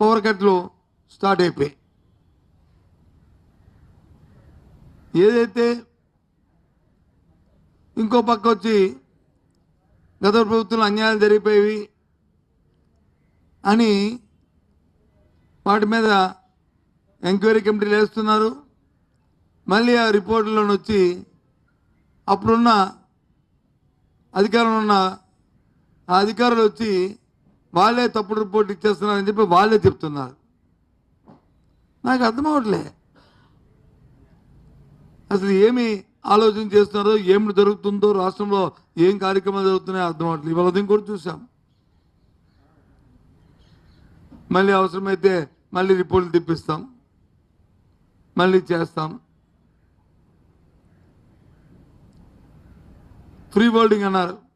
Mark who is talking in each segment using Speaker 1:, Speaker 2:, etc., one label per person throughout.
Speaker 1: Power కట్లు start అయిపోయాయి. ఏదైతే ఇంకో పక్క వచ్చి గత ప్రభుత్వంలో అన్యాయాలు జరిగిపోయేవి అని వాటి మీద ఎంక్వైరీ కమిటీలు వేస్తున్నారు మళ్ళీ ఆ రిపోర్టులను వచ్చి అప్పుడున్న అధికారంలో ఉన్న ఆ అధికారులు వచ్చి వాళ్ళే తప్పుడు రిపోర్ట్ ఇచ్చేస్తున్నారని చెప్పి వాళ్ళే చెప్తున్నారు. నాకు అర్థం అవ్వట్లే అసలు ఏమి ఆలోచన చేస్తున్నారో ఏమి జరుగుతుందో రాష్ట్రంలో ఏం కార్యక్రమాలు జరుగుతున్నాయో అర్థం అవ్వట్లేదు ఇవాళ ఉదయం కూడా చూసాం మళ్ళీ అవసరమైతే మళ్ళీ రిపోర్ట్లు తెప్పిస్తాం. మళ్ళీ చేస్తాం. ఫ్రీ బోల్డింగ్ అన్నారు.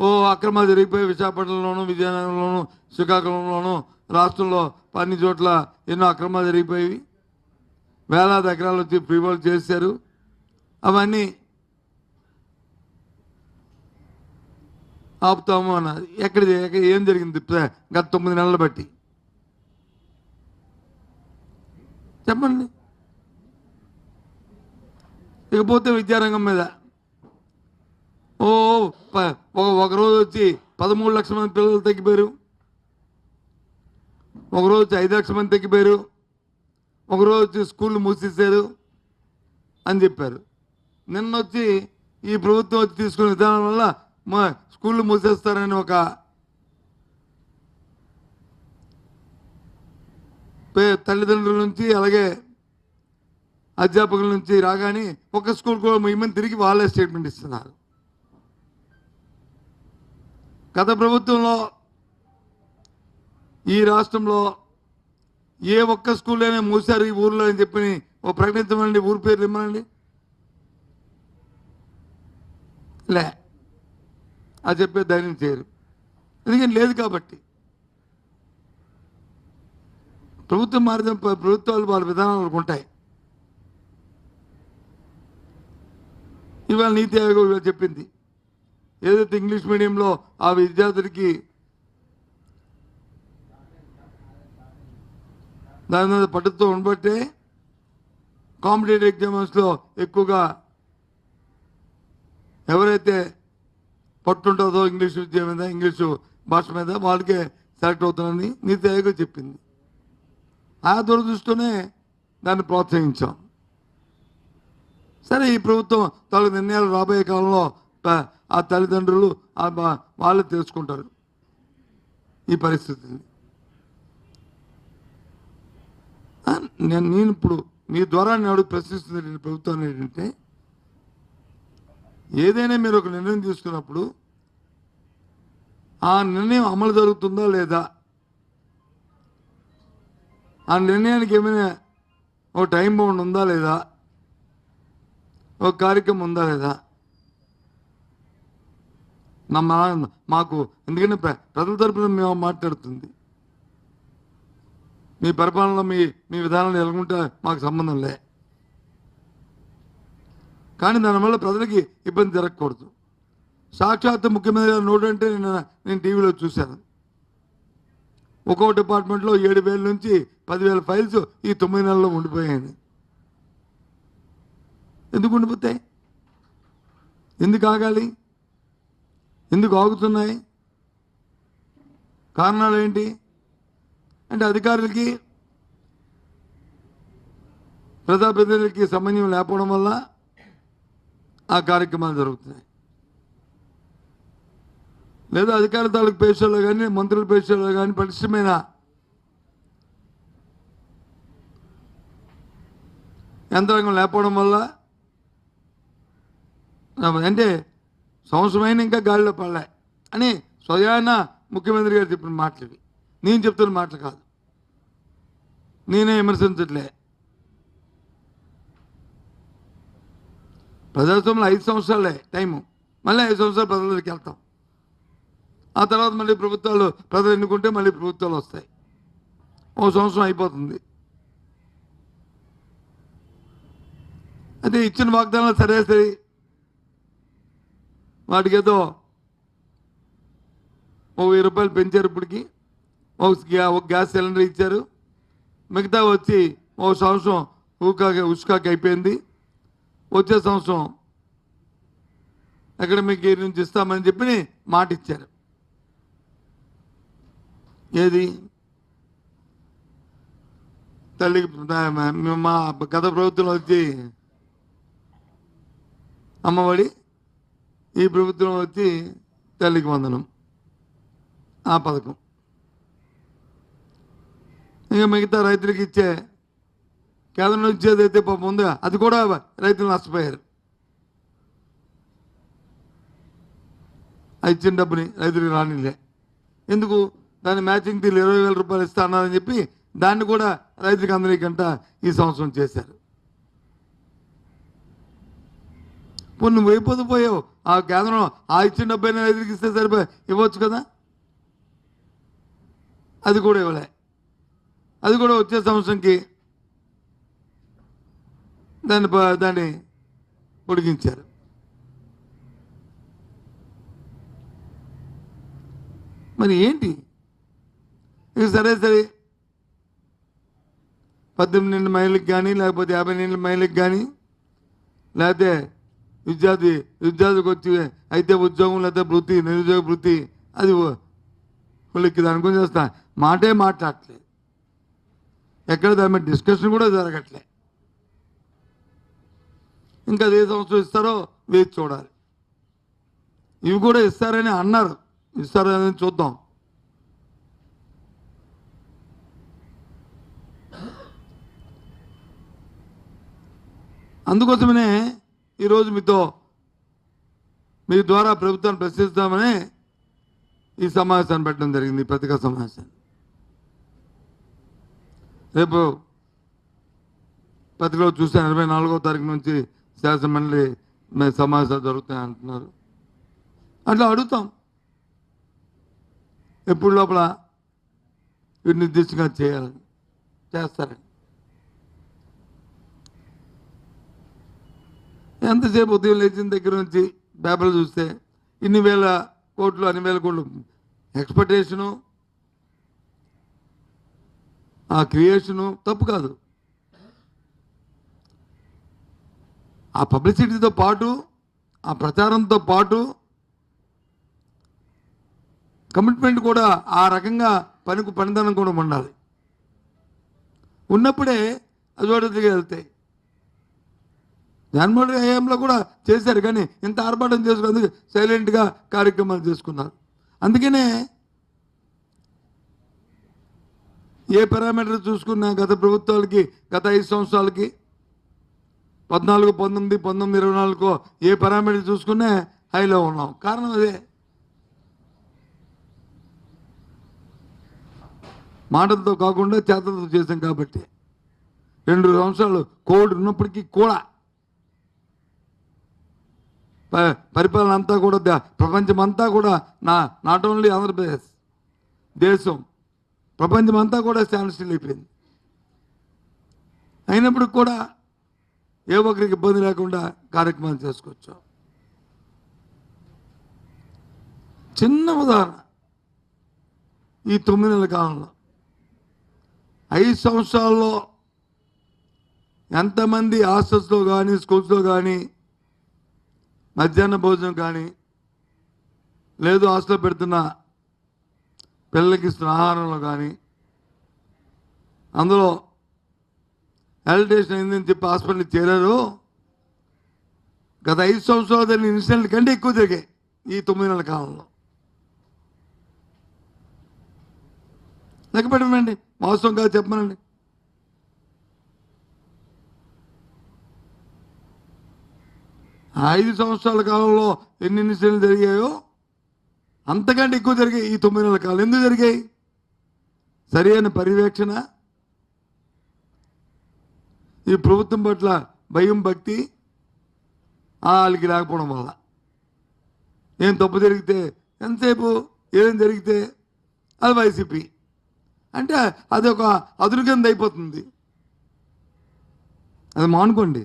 Speaker 1: ఓ అక్రమాలు జరిగిపోయి విశాఖపట్నంలోను విజయనగరంలోను శ్రీకాకుళంలోను రాష్ట్రంలో అన్ని చోట్ల ఎన్నో అక్రమాలు జరిగిపోయి వేలాది ఎకరాలు వచ్చి ఫ్రీ చేశారు. అవన్నీ ఆపుతాము అన్నది. ఎక్కడ ఏం జరిగింది గత తొమ్మిది నెలలు బట్టి? చెప్పండి. ఇకపోతే విద్యారంగం మీద ఓ ప- ఒక- ఒక రోజు వచ్చి పదమూడు లక్షల మంది పిల్లలు తగ్గిపోయారు. ఒక రోజు వచ్చి ఐదు లక్షల మంది తగ్గిపోయారు. ఒక రోజు వచ్చి స్కూళ్ళు మూసేశారు అని చెప్పారు. నిన్న వచ్చి ఈ ప్రభుత్వం వచ్చి తీసుకున్న విధానం వల్ల మా స్కూళ్ళు మూసేస్తారని ఒక పే- తల్లిదండ్రుల నుంచి అలాగే అధ్యాపకుల నుంచి రాగానే ఒక స్కూల్ కూడా మేమని తిరిగి వాళ్ళే స్టేట్మెంట్ ఇస్తున్నారు. గత ప్రభుత్వంలో ఈ రాష్ట్రంలో ఏ ఒక్క స్కూల్ అయినా మూసారు ఈ ఊర్లో అని చెప్పి ఓ ప్రకటించమండి ఊరి పేర్లు ఇమ్మనండి లే. అది చెప్పే ధైర్యం చేయరు. ఎందుకని లేదు కాబట్టి. ప్రభుత్వం మారిన ప్రభుత్వాలు వాళ్ళ విధానాలు ఉంటాయి. ఇవాళ నీతి ఆయోగం ఇవాళ చెప్పింది. ఏదైతే ఇంగ్లీష్ మీడియంలో ఆ విద్యార్థులకి దాని మీద పట్టుతో ఉండబట్టే కాంపిటేటివ్ ఎగ్జామ్స్లో ఎక్కువగా ఎవరైతే పట్టుంటుందో ఇంగ్లీష్ విద్య మీద ఇంగ్లీషు భాష మీద వాళ్ళకే సెలెక్ట్ అవుతుందని నీతి ఆయోగ చెప్పింది. ఆ దురదృష్టనే దాన్ని ప్రోత్సహించాం. సరే ఈ ప్రభుత్వం తాలూకు నిర్ణయాలు రాబోయే కాలంలో ఆ తల్లిదండ్రులు ఆ వాళ్ళు తెలుసుకుంటారు ఈ పరిస్థితిని. నేను నేను ఇప్పుడు మీ ద్వారా నేను అడుగు ప్రశ్నిస్తుంది ప్రభుత్వాన్ని ఏంటంటే ఏదైనా మీరు ఒక నిర్ణయం తీసుకున్నప్పుడు ఆ నిర్ణయం అమలు జరుగుతుందా లేదా? ఆ నిర్ణయానికి ఏమైనా ఒక టైం బౌండ్ ఉందా లేదా? ఒక కార్యక్రమం ఉందా లేదా? మా- మాకు ఎందుకంటే ప్ర- ప్రజల తరపున మేము మాట్లాడుతుంది. మీ పరిపాలనలో మీ మీ విధానాలు ఎలాగుంటే మాకు సంబంధం లే. కానీ దానివల్ల ప్రజలకి ఇబ్బంది జరగకూడదు. సాక్షాత్ ముఖ్యమంత్రి గారి నోటు అంటే నేను నేను టీవీలో చూశాను. ఒక్కో డిపార్ట్మెంట్లో ఏడు వేల నుంచి పదివేల ఫైల్స్ ఈ తొమ్మిది నెలల్లో ఉండిపోయాయి. ఎందుకు ఉండిపోతాయి? ఎందుకు ఆగాలి? ఎందుకు ఆగుతున్నాయి? కారణాలు ఏంటి? అంటే అధికారులకి ప్రజాప్రతినిధులకి సమన్వయం లేకపోవడం వల్ల ఆ కార్యక్రమాలు జరుగుతున్నాయి. లేదా అధికార తాలూకు పేషల్లో కానీ మంత్రుల పేషల్లో కానీ పటిష్టమైన యంత్రాంగం లేకపోవడం వల్ల అంటే సంవత్సరమైన ఇంకా గాలిలో పడలే. అని స్వయాన ముఖ్యమంత్రి గారు చెప్పిన మాటలు ఇవి నేను చెప్తున్న మాటలు కాదు. నేనే విమర్శించట్లే. ప్రజాస్వామ్యంలో ఐదు సంవత్సరాలే టైము. మళ్ళీ ఐదు సంవత్సరాలు ప్రజలకి వెళ్తాం. ఆ తర్వాత మళ్ళీ ప్రభుత్వాలు ప్రజలు ఎన్నుకుంటే మళ్ళీ ప్రభుత్వాలు వస్తాయి. ఓ సంవత్సరం అయిపోతుంది. అదే ఇచ్చిన వాగ్దానాలు సరే సరే వాడికి ఏదో ఓ వెయ్యి రూపాయలు పెంచారు ఇప్పటికి. ఒక గ్యా- ఒక గ్యాస్ సిలిండర్ ఇచ్చారు. మిగతా వచ్చి ఒక సంవత్సరం ఊకాకి ఉసుకాకి అయిపోయింది. వచ్చే సంవత్సరం అకాడమిక్ ఇయర్ నుంచి ఇస్తామని చెప్పి మాట ఇచ్చారు ఏది? తల్లికి మా- మా గత ప్రభుత్వంలో వచ్చి అమ్మఒడి ఈ ప్రభుత్వం వచ్చి తల్లికి వందనం. ఆ పథకం. ఇంకా మిగతా రైతులకు ఇచ్చే కేంద్రం ఇచ్చేది ఏదైతే పాపం ఉందో? అది కూడా రైతులు నష్టపోయారు. ఇచ్చిన డబ్బుని రైతులకు రానిలే. ఎందుకు? దాని మ్యాచింగ్ తీరు ఇరవై వేల రూపాయలు ఇస్తా అన్నారని చెప్పి దాన్ని కూడా రైతులకు అందరికంట ఈ సంవత్సరం చేశారు. కొన్ని నువ్వు అయిపోతే పోయావు. ఆ కేంద్రం ఆ ఇచ్చిన డబ్బైనా రైతులకు ఇస్తే సరిపోయి ఇవ్వచ్చు కదా? అది కూడా ఇవ్వలే. అది కూడా వచ్చే సంవత్సరంకి దాన్ని దాన్ని పొడిగించారు. మరి ఏంటి? ఇక సరే సరే. పద్దెనిమిది మైళ్ళకి కానీ లేకపోతే యాభై నిండు మైళ్ళకి కానీ లేకపోతే విద్యార్థి విద్యార్థికి వచ్చి అయితే ఉద్యోగం లేదా వృత్తి నిరుద్యోగ వృత్తి అది వాళ్ళకి దాని గురించి వస్తా. మాటే మాట్లాడట్లేదు ఎక్కడ దాని మీద డిస్కషన్ కూడా జరగట్లే. ఇంకా ఏ సంవత్సరం ఇస్తారో వేచి చూడాలి. ఇవి కూడా ఇస్తారని అన్నారు. ఇస్తారో చూద్దాం. అందుకోసమనే ఈరోజు మీతో మీ ద్వారా ప్రభుత్వాన్ని ప్రశ్నిస్తామని ఈ సమావేశాన్ని పెట్టడం జరిగింది ఈ పత్రికా సమావేశాన్ని. రేపు పత్రికలో చూసాను ఇరవై నాలుగో తారీఖు నుంచి శాసనమండలి సమావేశాలు జరుగుతాయి అంటున్నారు. అట్లా అడుగుతాం. ఎప్పుడు లోపల నిర్దిష్టంగా చేయాలని చేస్తారని. ఎంతసేపు ఉదయం లేచిన దగ్గర నుంచి పేపర్లు చూస్తే ఇన్ని వేల కోట్లు అన్ని వేల కోట్లు. ఎక్స్పెక్టేషను ఆ క్రియేషను తప్పు కాదు. ఆ పబ్లిసిటీతో పాటు ఆ ప్రచారంతో పాటు కమిట్మెంట్ కూడా ఆ రకంగా పనికి పనిదనం కూడా ఉండాలి. ఉన్నప్పుడే అజోడతిగా వెళ్తాయి జగన్మోహన్ రెడ్డి హయాంలో కూడా చేశారు కానీ ఇంత ఆర్భాటం చేసుకున్నందుకు సైలెంట్గా కార్యక్రమాలు చేసుకున్నారు. అందుకనే ఏ పారామీటర్ చూసుకున్నా గత ప్రభుత్వాలకి గత ఐదు సంవత్సరాలకి పద్నాలుగు పంతొమ్మిది పంతొమ్మిది ఇరవై నాలుగు ఏ పారామీటర్ చూసుకున్నా హైలో ఉన్నాం. కారణం అదే. మాటలతో కాకుండా చేతలతో చేసాం కాబట్టి. రెండు సంవత్సరాలు కోవిడ్ ఉన్నప్పటికీ కూడా పరిపాలన అంతా కూడా ద- ప్రపంచం అంతా కూడా నా నాట్ ఓన్లీ ఆంధ్రప్రదేశ్ దేశం ప్రపంచం అంతా కూడా స్టాండ్ స్టిల్ అయిపోయింది. అయినప్పటికి కూడా ఏ ఒక్కరికి ఇబ్బంది లేకుండా కార్యక్రమాలు చేసుకోవచ్చు చిన్న ఉదాహరణ. ఈ తొమ్మిది నెలల కాలంలో ఐదు సంవత్సరాల్లో ఎంతమంది హాస్టల్స్లో కానీ స్కూల్స్లో కానీ మధ్యాహ్న భోజనం కానీ లేదు హాస్టల్లో పెడుతున్న పిల్లలకి ఇస్తున్న ఆహారంలో కానీ అందులో హెల్టేషన్ అయిందని చెప్పి హాస్పిటల్కి చేరారు. గత ఐదు సంవత్సరాలు జరిగిన ఇన్సిడెంట్ కంటే ఎక్కువ జరిగాయి ఈ తొమ్మిది నెలల కాలంలో. లెక్క పెట్టమండి వాస్తవం కాదు చెప్పమనండి. ఐదు సంవత్సరాల కాలంలో ఎన్ని ఇన్సిడెంట్లు జరిగాయో అంతకంటే ఎక్కువ జరిగాయి ఈ తొమ్మిది నెలల కాలం ఎందుకు జరిగాయి? సరైన పర్యవేక్షణ ఈ ప్రభుత్వం పట్ల భయం భక్తి వాళ్ళకి లేకపోవడం వల్ల. ఏం తప్పు జరిగితే ఎంతసేపు ఏం జరిగితే అది వైసీపీ. అంటే అది ఒక అదురు కింద అయిపోతుంది. అది మానుకోండి.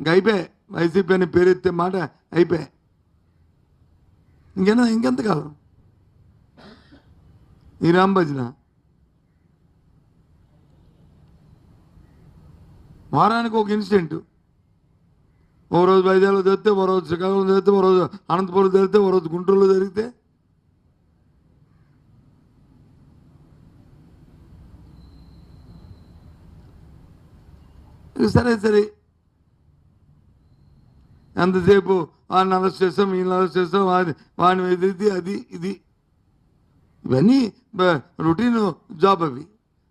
Speaker 1: ఇంకా అయిపోయాయి. వైసీపీ అని పేరు ఎత్తే మాట అయిపోయాయి ఇంకేనా ఇంకెంత కాలం ఈ రామ్ భజన. వారానికి ఒక ఇన్సిడెంట్. ఓ రోజు వైజాగ్లో జరిగితే ఓ రోజు శ్రీకాకుళం జరిగితే ఓ రోజు అనంతపురం జరిగితే ఓ రోజు గుంటూరులో జరిగితే. సరే సరే. ఎంతసేపు వాడిని అరెస్ట్ చేస్తాం వీళ్ళని అరెస్ట్ చేస్తాం వాడిని వాడిని ఎదిరిది అది ఇది. ఇవన్నీ రొటీన్ జాబ్ అవి.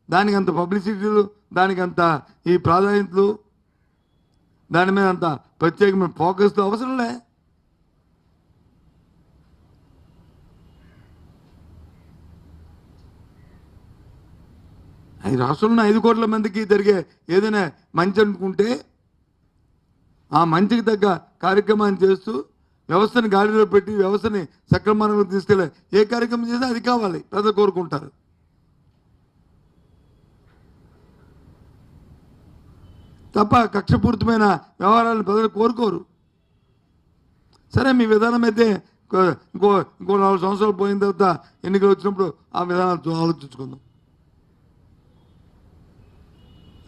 Speaker 1: దానికి అంత పబ్లిసిటీలు దానికి అంత ఈ ప్రాధాన్యతలు దాని మీద అంత ప్రత్యేకమైన ఫోకస్ అవసరంలే ఈ రాష్ట్రంలో ఐదు కోట్ల మందికి జరిగే ఏదైనా మంచి అనుకుంటే ఆ మంచికి తగ్గ కార్యక్రమాన్ని చేస్తూ వ్యవస్థని గాడిలో పెట్టి వ్యవస్థని సక్రమంగా తీసుకెళ్ళే ఏ కార్యక్రమం చేసినా అది కావాలి. ప్రజలు కోరుకుంటారు. తప్ప కక్షపూరితమైన వ్యవహారాలను ప్రజలు కోరుకోరు. సరే మీ విధానం అయితే ఇంకో ఇంకో నాలుగు సంవత్సరాలు పోయిన తర్వాత ఎన్నికలు వచ్చినప్పుడు ఆ విధానాలు ఆలోచించుకుందాం.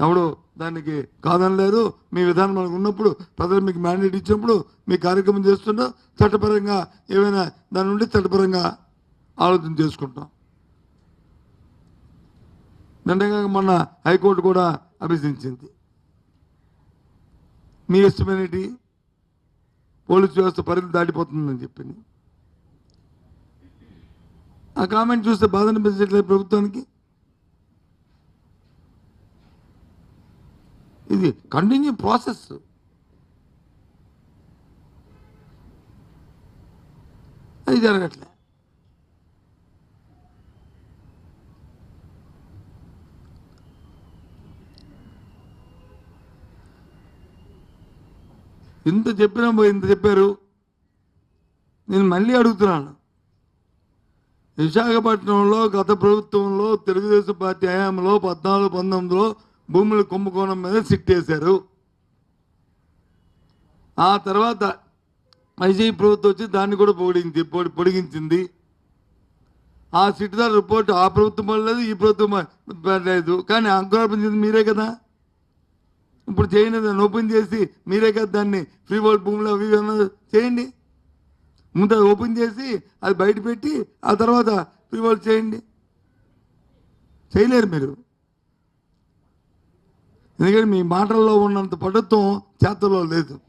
Speaker 1: ఎవడు దానికి కాదనలేరు మీ విధానం మనకు ఉన్నప్పుడు ప్రజలు మీకు మ్యాండేట్ ఇచ్చినప్పుడు మీ కార్యక్రమం చేస్తున్నా చట్టపరంగా ఏమైనా దాని నుండి చట్టపరంగా ఆలోచన చేసుకుంటాం. నిన్నగా మొన్న హైకోర్టు కూడా అభ్యసించింది మీ ఇష్టమైనటి పోలీస్ వ్యవస్థ పరిధి దాటిపోతుందని చెప్పింది. ఆ కామెంట్ చూస్తే బాధ అనిపించట్లేదు ప్రభుత్వానికి. ఇది కంటిన్యూ ప్రాసెస్. అది జరగట్లే. ఇంత చెప్పినా ఇంత చెప్పారు. నేను మళ్ళీ అడుగుతున్నాను. విశాఖపట్నంలో గత ప్రభుత్వంలో తెలుగుదేశం పార్టీ హయాంలో పద్నాలుగు పంతొమ్మిదిలో భూముల కుంభకోణం మీద సిట్టేశారు ఆ తర్వాత వైసీపీ ప్రభుత్వం వచ్చి దాన్ని కూడా పొగిడింది పొడి- పొడిగించింది. ఆ సిట్దార్ రిపోర్ట్ ఆ ప్రభుత్వం పడలేదు ఈ ప్రభుత్వం పడలేదు కానీ అంకురార్పించింది మీరే కదా. ఇప్పుడు చేయండి దాన్ని ఓపెన్ చేసి మీరే కదా దాన్ని ఫ్రీ వరల్డ్ భూములు అవి చేయండి. ముందు అది ఓపెన్ చేసి అది బయట పెట్టి ఆ తర్వాత ఫ్రీ వరల్డ్ చేయండి. చేయలేరు మీరు. ఎందుకంటే మీ మాటల్లో ఉన్నంత పటుత్వం చేతల్లో లేదు.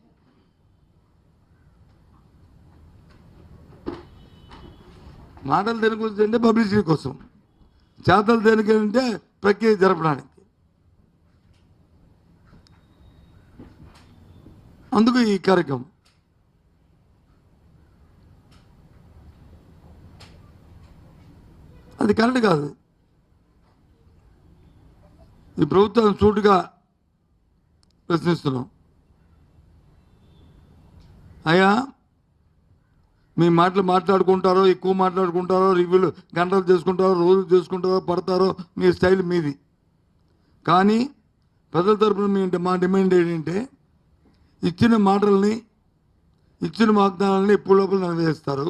Speaker 1: మాటలు దేని గురించి అంటే పబ్లిసిటీ కోసం. చేతలు దేనికి అంటే ప్రక్రియ జరపడానికి. అందుకు ఈ కార్యక్రమం. అది కరెక్ట్ కాదు. ఈ ప్రభుత్వం సూటుగా ప్రశ్నిస్తున్నాం. అయ్యా మీ మాటలు మాట్లాడుకుంటారో ఎక్కువ మాట్లాడుకుంటారో రివ్యూలు గంటలు చేసుకుంటారో రోజులు చేసుకుంటారో పడతారో మీ స్టైల్ మీది. కానీ ప్రజల తరపున మీ మా డిమాండ్ ఏంటంటే ఇచ్చిన మాటల్ని ఇచ్చిన వాగ్దానాలని ఎప్పుడు లోపల నెరవేరుస్తారు.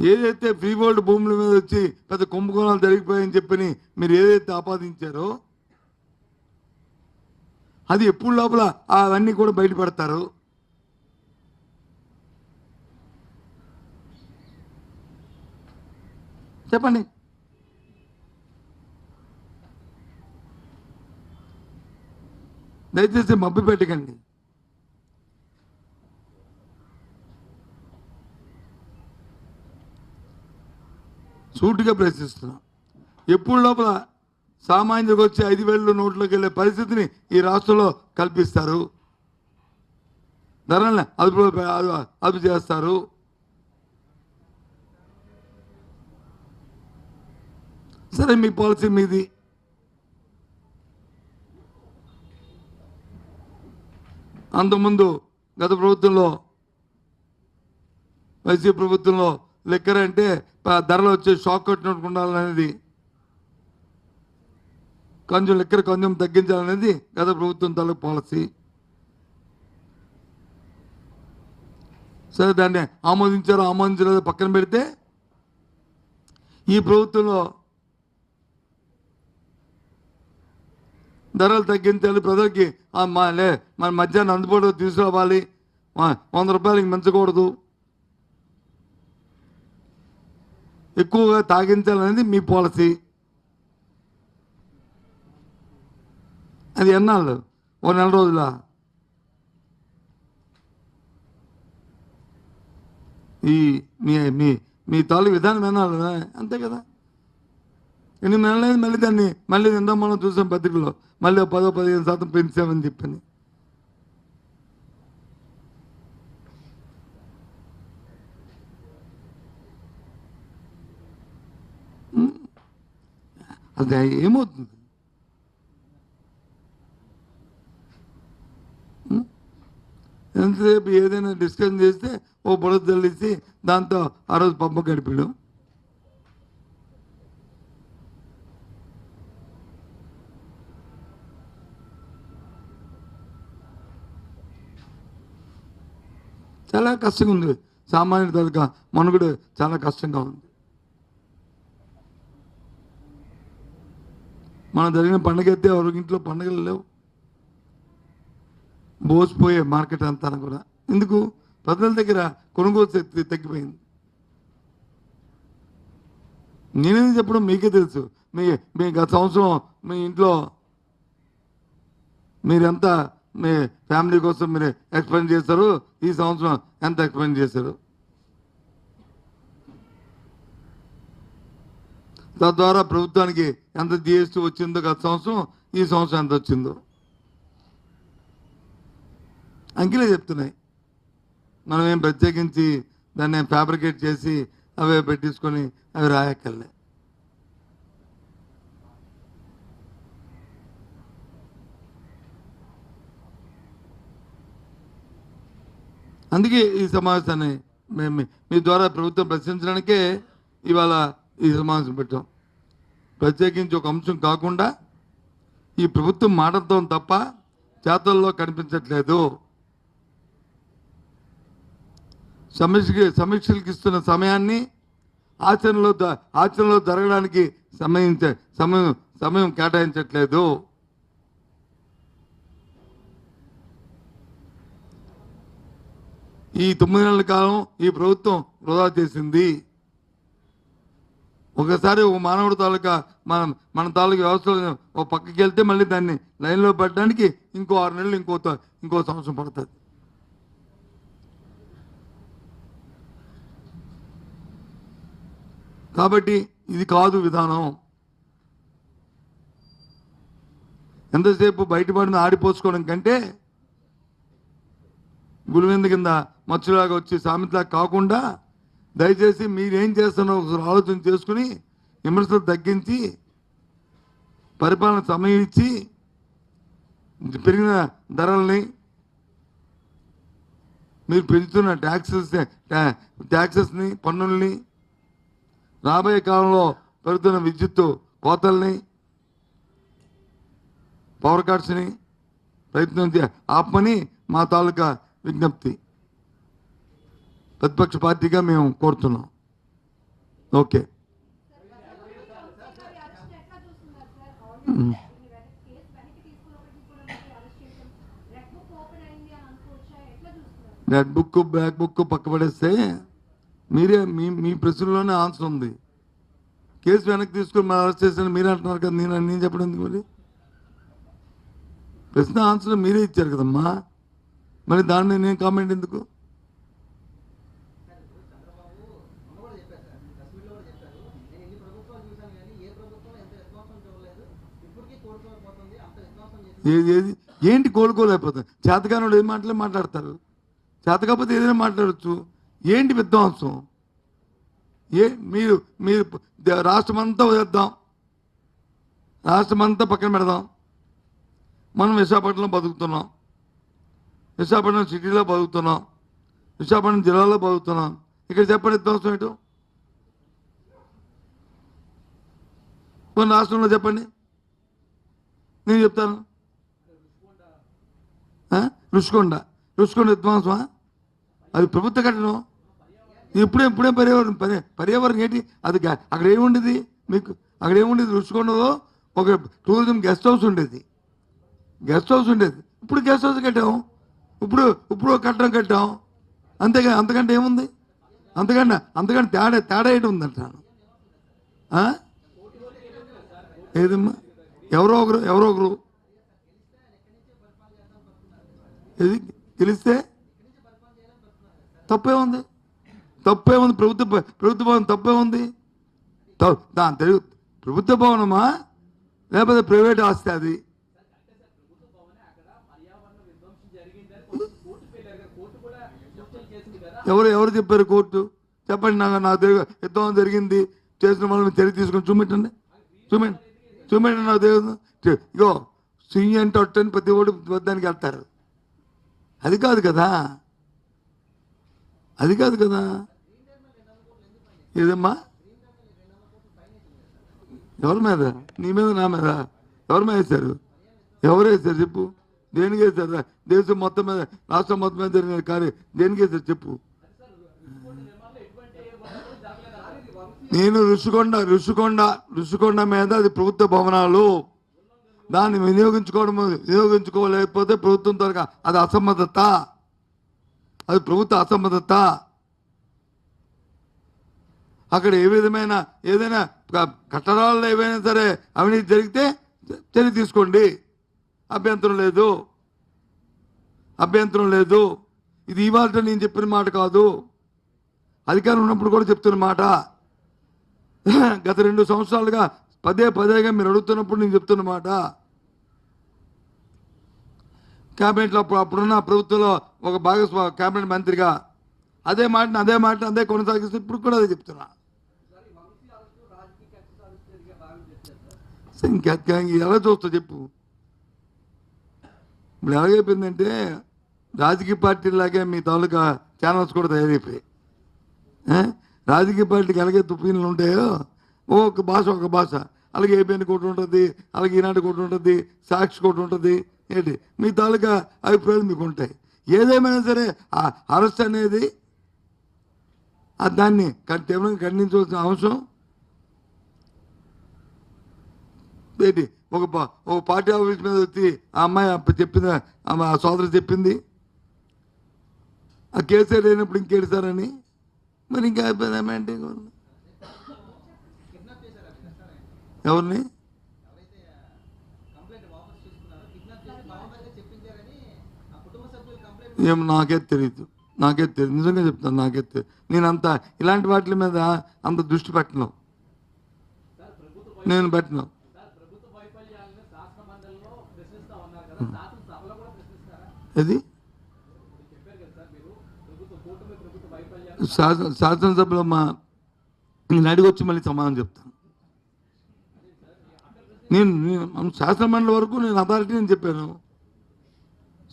Speaker 1: ఏదైతే ఫ్రీ వరల్డ్ భూముల మీద వచ్చి పెద్ద కుంభకోణాలు జరిగిపోయాయని చెప్పని మీరు ఏదైతే ఆపాదించారో అది ఎప్పుడు లోపల అవన్నీ కూడా బయటపెడతారు? చెప్పండి. దయచేసి మబ్బి పెట్టకండి సూటిగా ప్రశ్నిస్తున్నాం. ఎప్పుడు లోపల సామాన్యులకు వచ్చి ఐదు వేలు నోట్లోకి వెళ్ళే పరిస్థితిని ఈ రాష్ట్రంలో కల్పిస్తారు? ధరల్ని అదుపు అదుపు చేస్తారు? సరే మీ పాలసీ మీది. అంతకుముందు గత ప్రభుత్వంలో వైసీపీ ప్రభుత్వంలో లెక్కర్ అంటే ధరలు వచ్చే షాక్ కొట్టినట్టు ఉండాలనేది కొంచెం లిక్కర్ కొంచెం తగ్గించాలనేది గత ప్రభుత్వం తాలూకు పాలసీ. సరే దాన్ని ఆమోదించారో ఆమోదించలేదో పక్కన పెడితే ఈ ప్రభుత్వంలో ధరలు తగ్గించాలి ప్రజలకి మా లే మన మధ్యాహ్నం అందుబాటులో తీసుకురావాలి. వంద రూపాయలకి మించకూడదు. ఎక్కువగా తాగించాలనేది మీ పాలసీ. అది ఎన్నాళ్ళు? ఓ నెల రోజుల? ఈ మీ మీ మీ తాలూ విధానం ఎన్నాళ్ళు? అంతే కదా. ఎన్ని నెలలైంది మళ్ళీ దాన్ని మళ్ళీ నిందా మనం చూసాం పత్రికలో. మళ్ళీ పదో పదిహేను శాతం పెంచామని చెప్పని. అది ఏమవుతుంది e ఎంతసేపు ఏదైనా డిస్కషన్ చేస్తే ఓ బుడద తల్లిసి దాంతో ఆ రోజు పంప గడిపాడు. చాలా కష్టంగా ఉంది. సామాన్యుడి తాలూకా మనుగుడు చాలా కష్టంగా ఉంది. మనం జరిగిన పండగ అయితే ఎవరి ఇంట్లో పండగలు లేవు. బోసిపోయే మార్కెట్ అంతా కూడా. ఎందుకు? ప్రజల దగ్గర కొనుగోలు శక్తి తగ్గిపోయింది. నేనేది చెప్పడం మీకే తెలుసు. మీ మీ గత సంవత్సరం మీ ఇంట్లో మీరెంత మీ ఫ్యామిలీ కోసం మీరు ఎక్స్ప్లెయిన్ చేస్తారు ఈ సంవత్సరం ఎంత ఎక్స్ప్లెయిన్ చేశారు? తద్వారా ప్రభుత్వానికి ఎంత జిఎస్టీ వచ్చిందో గత సంవత్సరం ఈ సంవత్సరం ఎంత వచ్చిందో. అంకెలే చెప్తున్నాయి. మనం ఏం ప్రత్యేకించి దాన్ని ఫ్యాబ్రికేట్ చేసి అవే పెట్టించుకొని అవి రాయక్కర్లే. అందుకే ఈ సమావేశాన్ని మేము మీ ద్వారా ప్రభుత్వం ప్రశ్నించడానికే ఇవాళ ఈ సమావేశం పెట్టాం. ప్రత్యేకించి ఒక అంశం కాకుండా ఈ ప్రభుత్వం మాటలతో తప్ప చేతల్లో కనిపించట్లేదు. సమీక్షకి సమీక్షలకు ఇస్తున్న సమయాన్ని ఆచరణలో ఆచరణలో జరగడానికి సమయించ సమయం సమయం కేటాయించట్లేదు. ఈ తొమ్మిది నెలల కాలం ఈ ప్రభుత్వం వృధా చేసింది. ఒకసారి ఒక మానవుడి తాలూకా మనం మన తాలూకా వ్యవస్థలో ఒక పక్కకి వెళ్తే మళ్ళీ దాన్ని లైన్లో పెట్టడానికి ఇంకో ఆరు నెలలు ఇంకో ఇంకో సంవత్సరం పడుతుంది. కాబట్టి ఇది కాదు విధానం. ఎంతసేపు బయటపడిన ఆడిపోసుకోవడం కంటే గులివింద కింద మచ్చులాగా వచ్చి సామెతలాగా కాకుండా దయచేసి మీరేం చేస్తున్నారో ఒకసారి ఆలోచన చేసుకుని విమర్శలు తగ్గించి పరిపాలన సమయం ఇచ్చి పెరిగిన ధరల్ని మీరు పెంచుతున్న ట్యాక్సెస్ ట్యాక్సెస్ని పన్నుల్ని రాబోయే కాలంలో పెరుగుతున్న విద్యుత్తు కోతల్ని పవర్ కట్స్ని ప్రయత్నం ఆపమని మా తాలూకా విజ్ఞప్తి. ప్రతిపక్ష పార్టీగా మేము కోరుతున్నాం. Okay. Red book black book పక్క పడేస్తే మీరే మీ మీ ప్రశ్నలోనే ఆన్సర్ ఉంది. కేసు వెనక్కి తీసుకొని మనం అరెస్ట్ చేసిన మీరే అంటున్నారు కదా నేను నేను చెప్పడం ఎందుకు మరి? ప్రశ్న ఆన్సర్ మీరే ఇచ్చారు కదమ్మా. మరి దాని మీద నేను కామెంట్ ఎందుకు? ఏది ఏది ఏంటి కోలుకోలేకపోతుంది చేతకానుడు ఏం మాటలే మాట్లాడతారు? చేతకాకపోతే ఏదైనా మాట్లాడచ్చు. ఏంటి విధ్వంసం? ఏ మీరు మీరు ద- రాష్ట్రమంతా వదిలేద్దాం. రాష్ట్రమంతా పక్కన పెడదాం. మనం విశాఖపట్నంలో బతుకుతున్నాం. విశాఖపట్నం సిటీలో బతుకుతున్నాం. విశాఖపట్నం జిల్లాలో బతుకుతున్నాం. ఇక్కడ చెప్పండి విధ్వంసం ఏంటో? కొన్ని రాష్ట్రంలో చెప్పండి. నేను చెప్తాను. రుషికొండ. రుషికొండ విధ్వంసమా అది ప్రభుత్వ కట్టడం ఇప్పుడే ఇప్పుడే పర్యావరణం పర్యా పర్యావరణం ఏంటి? అది అక్కడ ఏముండేది మీకు అక్కడ ఏముండేది రుచికొండలో ఒక టూరిజం గెస్ట్ హౌస్ ఉండేది. గెస్ట్ హౌస్ ఉండేది. ఇప్పుడు గెస్ట్ హౌస్ కట్టాము ఇప్పుడు ఇప్పుడు కట్టడం కట్టాం. అంతేగా అంతకంటే ఏముంది? అంతకంటే అంతకంటే తేడా తేడా ఏంటి ఉందంటాను? ఏదమ్మా? ఎవరో ఒకరు ఎవరో ఒకరు ఇది గెలిస్తే? తప్పే ఉంది. తప్పే ఉంది. ప్రభుత్వ ప్రభుత్వ భవనం తప్పే ఉంది. దాని తెలుగు ప్రభుత్వ భవనమా? లేకపోతే ప్రైవేట్ ఆస్తి అది? ఎవరు ఎవరు చెప్పారు కోర్టు? చెప్పండి నాకు నాకు తెలుగు యుద్ధం జరిగింది. చేసిన వాళ్ళని చర్య తీసుకొని చూపెట్టండి చూపెండి చూపెట్టండి నాకు తెలుగు. ఇగో సుయ్యి అంటే ప్రతి ఒక్కటి దానికి వెళ్తారు. అది కాదు కదా. అది కాదు కదా. ఏదమ్మా? ఎవరి మీద? నీ మీద నా మీద? ఎవరి మీద వేశారు? ఎవరు వేశారు చెప్పు. దేనికి వేశారు? దేశం మొత్తం మీద రాష్ట్రం మొత్తం మీద జరిగిన కానీ దేనికి వేశారు చెప్పు. నేను ఋషికొండ ఋషికొండ ఋషికొండ మీద అది ప్రభుత్వ భవనాలు దాన్ని వినియోగించుకోవడం వినియోగించుకోలేకపోతే ప్రభుత్వం త్వరగా అది అసమ్మతత అది ప్రభుత్వ అసమ్మతత అక్కడ ఏ విధమైన ఏదైనా కట్టడాల్లో ఏవైనా సరే అవినీతి జరిగితే చర్య తీసుకోండి. అభ్యంతరం లేదు. అభ్యంతరం లేదు. ఇది ఇవాళ నేను చెప్పిన మాట కాదు. అధికారం ఉన్నప్పుడు కూడా చెప్తున్న మాట. గత రెండు సంవత్సరాలుగా పదే పదేగా మీరు అడుగుతున్నప్పుడు నేను చెప్తున్నమాట క్యాబినెట్లో అప్పుడు అప్పుడున్న ప్రభుత్వంలో ఒక భాగస్వా క్యాబినెట్ మంత్రిగా అదే మాట అదే మాటని అదే కొనసాగిస్తూ ఇప్పుడు కూడా అదే చెప్తున్నా. ఇంకా ఎలా చూస్తా చెప్పు. ఇప్పుడు ఎలాగైపోయిందంటే రాజకీయ పార్టీలాగే మీ తాలూకా ఛానల్స్ కూడా తయారైపోయాయి. రాజకీయ పార్టీకి ఎలాగే తుప్పీలు ఉంటాయో ఒక భాష ఒక భాష. అలాగే ఏబిఎన్ కోటి ఉంటుంది అలాగే ఈనాడు కోటి ఉంటుంది సాక్షి కోటి ఉంటుంది. ఏంటి? మీ తాలూకా అభిప్రాయాలు మీకు ఉంటాయి. ఏదేమైనా సరే ఆ అరెస్ట్ అనేది దాన్ని తీవ్రంగా ఖండించవలసిన అవసరం. ఏంటి? ఒక పా- ఒక పార్టీ ఆఫీస్ మీద వచ్చి ఆ అమ్మాయి అప్ప- ఆ సోదరు చెప్పింది. ఆ కేసీఆర్ అయినప్పుడు ఇంకేడుతారని మరి ఇంకా అయిపోయిందేమేంటి ఎవరిని? ఏం నాకే తెలియదు నాకే తెలియదు నిజంగా చెప్తాను నాకే తెలియదు నేను అంత ఇలాంటి వాటి మీద అంత దృష్టి పెట్టను. నేను పెట్టను. ఇది శాసనసభలో మా నేను అడిగొచ్చి మళ్ళీ సమాధానం చెప్తాను నేను నేను వరకు నేను అథారిటీ నేను చెప్పాను.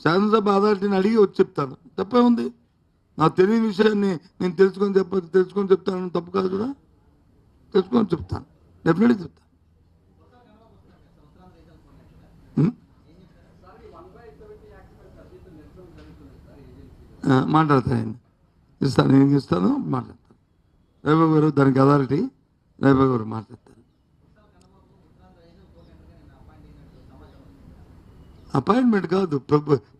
Speaker 1: శాసనసభ అథారిటీని అడిగి వచ్చి చెప్తాను. తప్పే ఉంది. నాకు తెలియని విషయాన్ని నేను తెలుసుకొని చెప్ప తెలుసుకొని చెప్తాను. తప్పు కాదు కదా? తెలుసుకొని చెప్తాను. డెఫినెట్గా చెప్తాను. మాట్లాడతాను ఇస్తాను నేను ఇస్తాను మాట్లాడతాను రేపు గారు దానికి అథారిటీ రేపు గారు మాట్లాడతాను అపాయింట్మెంట్ కాదు.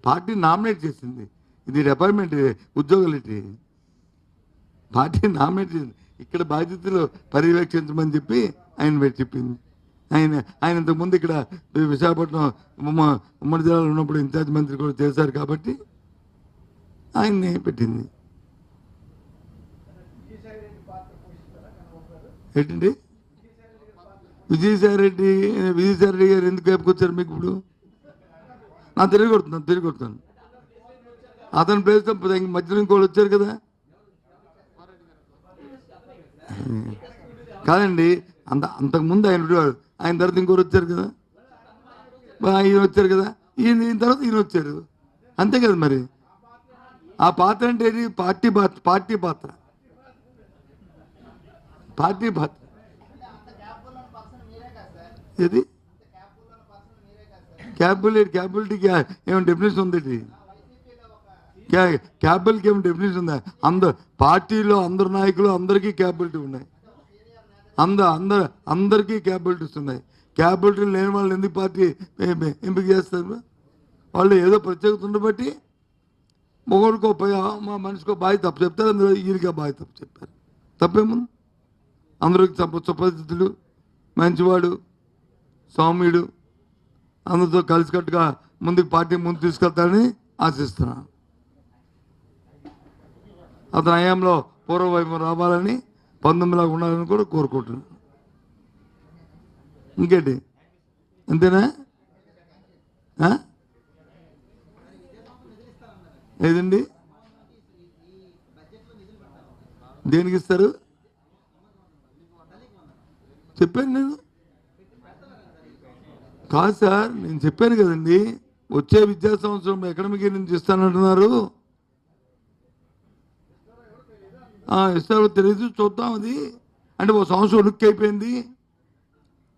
Speaker 1: పార్టీ నామినేట్ చేసింది. ఇది అపాయింట్మెంట్ ఉద్యోగాలు పార్టీ నామినేట్ చేసింది. ఇక్కడ బాధ్యతలు పర్యవేక్షించమని చెప్పి ఆయన పెట్టి చెప్పింది. ఆయన ఆయన ఇంతకుముందు ఇక్కడ విశాఖపట్నం ఉమ్మడి జిల్లాలో ఉన్నప్పుడు ఇన్ఛార్జ్ మంత్రి కూడా చేశారు కాబట్టి ఆయన్ని పెట్టింది. ఏంటండి? విజయసాయి రెడ్డి విజయసాయి రెడ్డి గారు ఎందుకు వేపుకొచ్చారు మీకు ఇప్పుడు? నా తిరిగి కొడుతున్నాను తిరిగి కొడుతాను అతను పేరుతో మధ్యలో ఇంకోళ్ళు వచ్చారు కదా. కాదండి అంత అంతకుముందు ఆయన ఉండేవాడు. ఆయన తర్వాత ఇంకోరు వచ్చారు కదా. ఈయన వచ్చారు కదా. ఈయన ఈయన తర్వాత ఈయన వచ్చారు. అంతే కదా మరి. ఆ పాత్ర అంటే ఏది పార్టీ పాత్ర పార్టీ పాత్ర. పార్టీ పాత్ర. ఏది? క్యాబులేట్ క్యాబులిటీకి ఏమైనా డెఫినేషన్ ఉంది క్యా ఏమైనా ఏమి డెఫినేషన్ ఉందా? అందరు పార్టీలో అందరు నాయకులు అందరికీ క్యాపిలిటీ ఉన్నాయి. అంద అందరు అందరికీ క్యాపబిలిటీస్ ఉన్నాయి. క్యాపబిలిటీ లేని వాళ్ళని ఎందుకు పార్టీ ఎంపిక చేస్తారు? వాళ్ళు ఏదో ప్రత్యేకత ఉండబట్టి మొగడికో పై- మా మనిషికో బాయ్ తప్పు చెప్తారు. అందులో ఈయనగా బాయ్ తప్పు చెప్పారు. తప్పేముంది? అందరికి తప్పు సుపరిస్థితులు మంచివాడు స్వామిడు అందరితో కలిసికట్టుగా ముందుకు పార్టీ ముందు తీసుకెళ్తారని ఆశిస్తున్నాను అతని హయాంలో పూర్వవైపు రావాలని పంతొమ్మిదిలా ఉండాలని కూడా కోరుకుంటున్నాను ఇంకేంటి? అంతేనా? ఏదండి? దేనికి ఇస్తారు? చెప్పాను నేను. కాదు సార్ నేను చెప్పాను కదండి వచ్చే విద్యా సంవత్సరం ఎకడమిక్ ఇయర్ నుంచి ఇస్తానంటున్నారు. ఇస్తారు ఇస్తారో తెలియదు చూద్దాం అది. అంటే ఓ సంవత్సరం ఉనికి అయిపోయింది.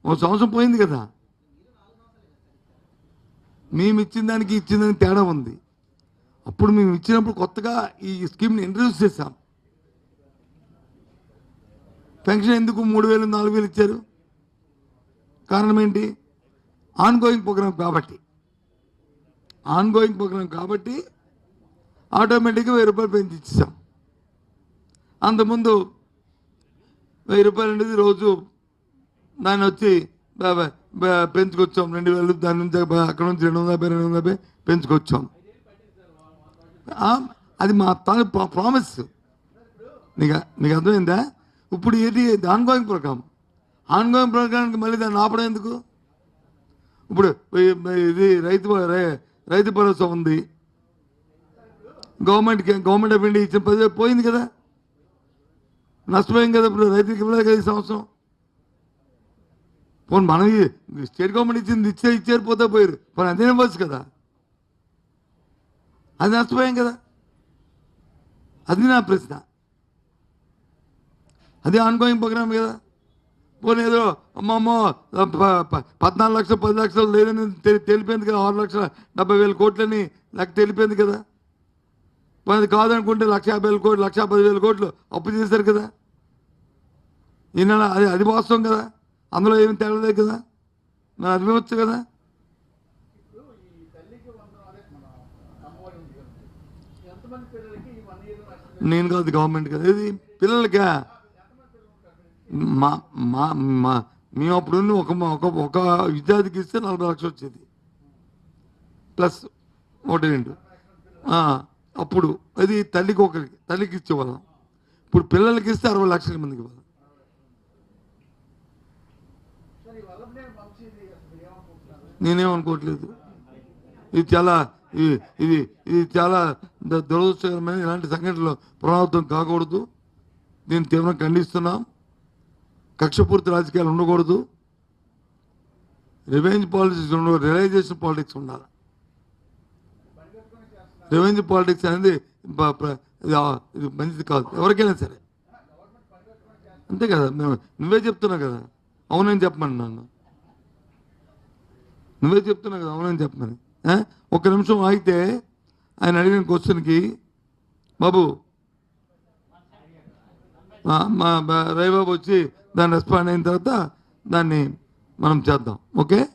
Speaker 1: ఓ సంవత్సరం పోయింది కదా. మేము ఇచ్చిన దానికి ఇచ్చిన దానికి తేడా ఉంది. అప్పుడు మేము ఇచ్చినప్పుడు కొత్తగా ఈ స్కీమ్ని ఇంట్రడ్యూస్ చేశాం. పెన్షన్ ఎందుకు మూడు వేలు నాలుగు వేలు ఇచ్చారు? కారణం ఏంటి? ఆన్ గోయింగ్ ప్రోగ్రామ్ కాబట్టి. ఆన్ గోయింగ్ ప్రోగ్రామ్ కాబట్టి ఆటోమేటిక్గా వెయ్యి రూపాయలు పెంచి ఇచ్చేసాం. అంతకుముందు వెయ్యి రూపాయలు అనేది రోజు దాన్ని వచ్చి పెంచుకొచ్చాం. రెండు వేలు దాని నుంచి అక్కడ నుంచి రెండు వందల యాభై రెండు వందల యాభై పెంచుకొచ్చాం. అది మా తాను ప్రామిస్. నీకు నీకు అర్థమైందా? ఇప్పుడు ఏది? Ongoing programme. ఆన్ గోయింగ్ ప్రోగ్రామ్కి మళ్ళీ దాన్ని ఆపడం ఎందుకు? ఇప్పుడు ఇది రైతు రైతు భరోసా ఉంది. గవర్నమెంట్కి గవర్నమెంట్ ఆఫ్ ఇండియా ఇచ్చిన పది పోయింది కదా. నష్టపోయింది కదా ఇప్పుడు రైతుకి ఇవ్వలేదు కదా ఈ సంవత్సరం? పోనీ మనం స్టేట్ గవర్నమెంట్ ఇచ్చింది ఇచ్చే ఇచ్చారు పోతే పోయారు పోనీ అదే ఇవ్వచ్చు కదా. అది నష్టపోయాం కదా. అది నా ప్రశ్న. అది ఆన్గోయింగ్ ప్రోగ్రామ్ కదా. పోనీ ఏదో ప- పద్నాలుగు లక్షలు పది లక్షలు లేదని తె- తెలిపింది కదా ఆరు లక్షల డెబ్బై వేల కోట్లని నాకు తెలిపింది కదా? పోనీ అది కాదనుకుంటే లక్ష యాభై వేల కోట్లు లక్ష పదివేల కోట్లు అప్పు చేశారు కదా? నిన్న అది అది వాస్తవం కదా? అందులో ఏమి తేలలేదు కదా? మరి అది కదా? నేను కాదు గవర్నమెంట్ కదా. ఇది పిల్లలకా? మా మా మా మేము అప్పుడు ఒక ఒక ఒక విద్యార్థికి ఇస్తే నలభై లక్షలు వచ్చేది. ప్లస్ ఒకటి రెండు. అప్పుడు అది తల్లికి ఒకరికి తల్లికి ఇచ్చేవాళ్ళం. ఇప్పుడు పిల్లలకి ఇస్తే అరవై లక్షల మందికి ఇవ్వాలి. నేనేమనుకోవట్లేదు. ఇది చాలా ఇది ఇది ఇది చాలా దురదృష్టకరమైన ఇలాంటి సంఘటనలు పునరావృతం కాకూడదు. దీన్ని తీవ్రంగా ఖండిస్తున్నాం. కక్షపూర్తి రాజకీయాలు ఉండకూడదు. రివెంజ్ పాలిటిక్స్ ఉండ రియలైజేషన్ పాలిటిక్స్ ఉండాలి. రివెంజ్ పాలిటిక్స్ అనేది ఇది మంచిది కాదు. ఎవరికైనా సరే. అంతే కదా మేము నువ్వే చెప్తున్నావు కదా. అవునని చెప్పమని నన్ను. నువ్వే చెప్తున్నావు కదా అవునని చెప్పమని. ఒక ఒక్క నిమిషం ఆగితే ఆయన అడిగిన క్వశ్చన్కి బాబు మా రవిబాబు వచ్చి దాన్ని రెస్పాండ్ అయిన తర్వాత దాన్ని మనం చేద్దాం. ఓకే?